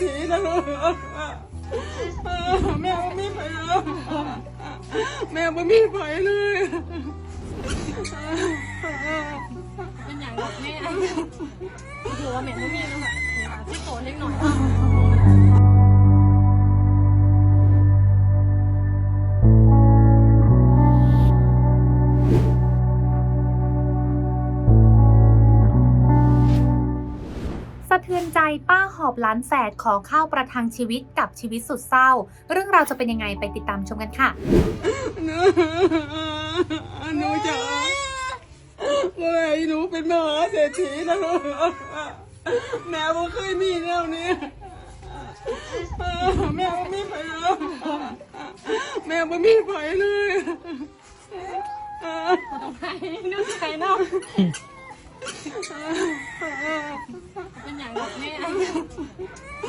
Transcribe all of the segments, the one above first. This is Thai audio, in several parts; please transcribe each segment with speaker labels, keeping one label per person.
Speaker 1: ฐีนะลูกแม่ไม่มีไฟแล้วแม่ไม่มีไฟเลย
Speaker 2: เป็นอย่างแบบแม่ถือว่าแม่ไม่มีแล้วแบบที่โตเล็กหน่อย
Speaker 3: สะเทือนใจป้าหอบล้านแฝดขอข้าวประทังชีวิตกับชีวิตสุดเศร้า เรื่องราวจะเป็นยังไงไปติดตามชมกันค่ะ
Speaker 1: หนูจ๋าเมื่อไหร่หนูเป็นมหาเศรษฐีนะลูกแม่บ่เคยมีแนวนี้แม่บ่มีไฟแล้วแม่บ่มีไฟเลย
Speaker 2: ต้องให้นึกใจเนาะเป็น อย่างแบบแม่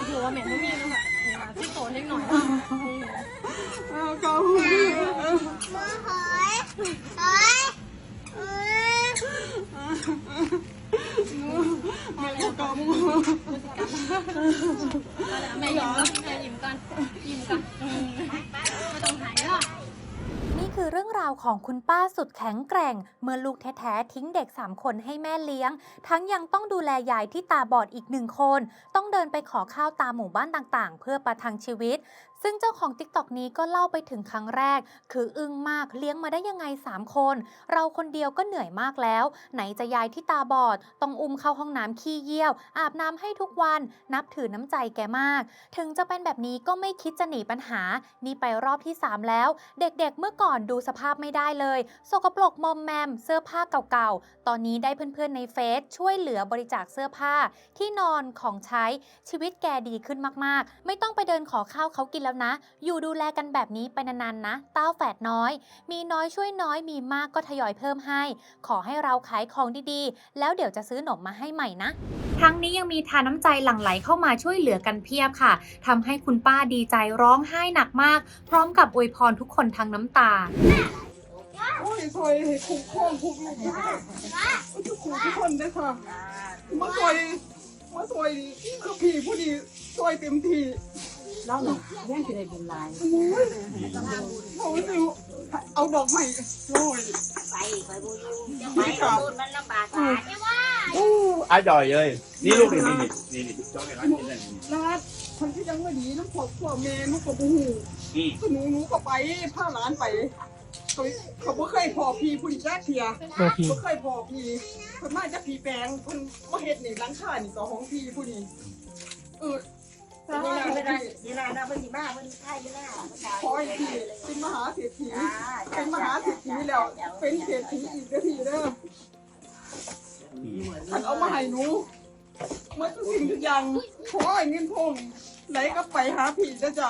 Speaker 2: ถือว่าแม่ไม่มีแล้วแบบที่โตเล็กหน่อย
Speaker 1: เอาเกาแม่เกา
Speaker 2: แม่ยิ้มก่อนแม่ยิ้มก่อนยิ้มก่อนไม่ต้องหายหรอก
Speaker 3: นี่คือ เรื่องราวของคุณป้าสุดแข็งแกร่ง เมื่อลูกแท้ๆทิ้งเด็ก 3 คนให้แม่เลี้ยง ทั้งยังต้องดูแลยายที่ตาบอดอีกหนึ่งคน ต้องเดินไปขอข้าวตามหมู่บ้านต่างๆ เพื่อประทังชีวิต ซึ่งเจ้าของ t ิ k t o k นี้ก็เล่าไปถึงครั้งแรก คืออึ้งมากเลี้ยงมาได้ยังไง 3 คน เราคนเดียวก็เหนื่อยมากแล้ว ไหนจะยายที่ตาบอด ต้องอุ้มเข้าห้องน้ำขี้เยี่ยว อาบน้ำให้ทุกวัน นับถือน้ำใจแกมาก ถึงจะเป็นแบบนี้ก็ไม่คิดจะหนีปัญหา นี่ไปรอบที่ 3 แล้ว เด็กๆเมื่อก่อนดูสภาพไม่ได้เลย สกปรกมอมแมม เสื้อผ้าเก่าๆ ตอนนี้ได้เพื่อนๆในเฟซช่วยเหลือบริจาคเสื้อผ้า ที่นอนของใช้ชีวิตแกดีขึ้นมากๆ ไม่ต้องไปเดินขอข้าวเขากินแล้วนะ อยู่ดูแลกันแบบนี้ไปนานๆนะ เต้าแฝดน้อย มีน้อยช่วยน้อย มีมากก็ทยอยเพิ่มให้ ขอให้เราขายของดีๆ แล้วเดี๋ยวจะซื้อหนมมาให้ใหม่นะทั้งนี้ยังมีทานน้ำใจหลั่งไหลเข้ามาช่วยเหลือกันเพียบค่ะทำให้คุณป้าดีใจร้องไห้หนักมาก พร้อมกับอวยพรทุกคนทั้งน้ำตา
Speaker 1: โอ้ยซอยให้คุ้มครองทุกลูกทุกคนทุกคนได้ค่ะมาซอยมาซอยคือพี่ผู้ดีซอยเต็มที่
Speaker 4: เราหนูแย่งสิได้บุญหลาย
Speaker 1: โอ้ยเขาสิเอาดอกไม้โอ้ย
Speaker 5: ไปไปบูยูจะไปกับตูนมันลำบากหาเนี่ยว่า
Speaker 6: อะจ่อยเลยนี่ลูกนี่นี่นี่นี่จ้องไอ้ร้านกินเลย
Speaker 1: นาดคนที่ยังไม่ดีน้ำพวกพวกเมย์ลูกกับบูหู
Speaker 6: นี่
Speaker 1: หนูหนูก็ไปพาหลานไปเขาเขาบ่เคยพอพี่ผู้ดีแจ๊กเทียบ่เคยพอพี่เพิ่นมาจากพี่แปลงเพิ่นมาเฮ็ดนี่หลังคานี่ก็ของพี่ผู้นี้เออ
Speaker 5: ถ้าไม่ได้ดีนานาเพิ่นสิมาเพิ่นใช่ดีนา
Speaker 1: ขอยทีเป็นมหาเศรษฐีเป็นมหาเศรษฐีแล้ว เป็นเศรษฐีอีกทีเด้ออันเอามาให้หนูเมื่อทุกสิ่งทุกอย่างขอให้เงินทองไหลก็ไปหาพี่เด้อจ้ะ